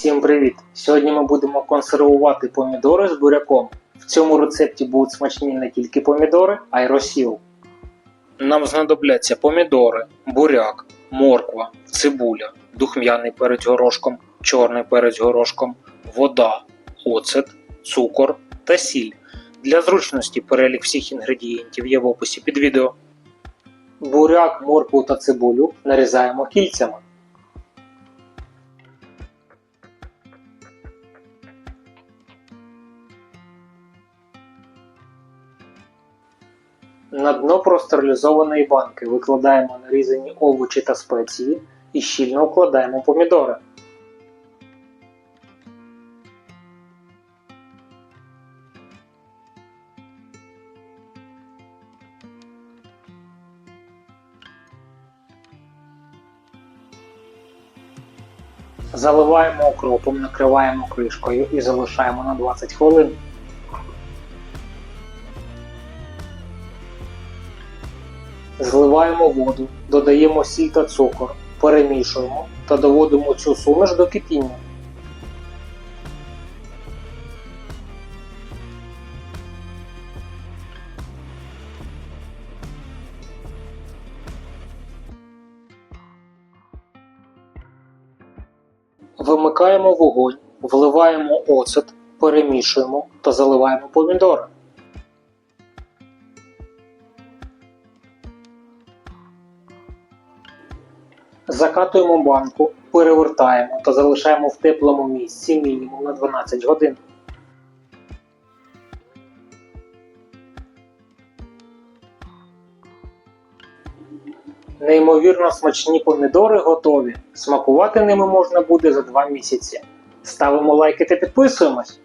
Всім привіт! Сьогодні ми будемо консервувати помідори з буряком. В цьому рецепті будуть смачні не тільки помідори, а й розсіл. Нам знадобляться помідори, буряк, морква, цибуля, духмяний перець горошком, чорний перець горошком, вода, оцет, цукор та сіль. Для зручності перелік всіх інгредієнтів є в описі під відео. Буряк, моркву та цибулю нарізаємо кільцями. На дно простерилізованої банки викладаємо нарізані овочі та спеції і щільно укладаємо помідори. Заливаємо окропом, накриваємо кришкою і залишаємо на 20 хвилин. Зливаємо воду, додаємо сіль та цукор, перемішуємо та доводимо цю суміш до кипіння. Вимикаємо вогонь, вливаємо оцет, перемішуємо та заливаємо помідори. Закатуємо банку, перевертаємо та залишаємо в теплому місці мінімум на 12 годин. Неймовірно смачні помідори готові. Смакувати ними можна буде за 2 місяці. Ставимо лайки та підписуємось.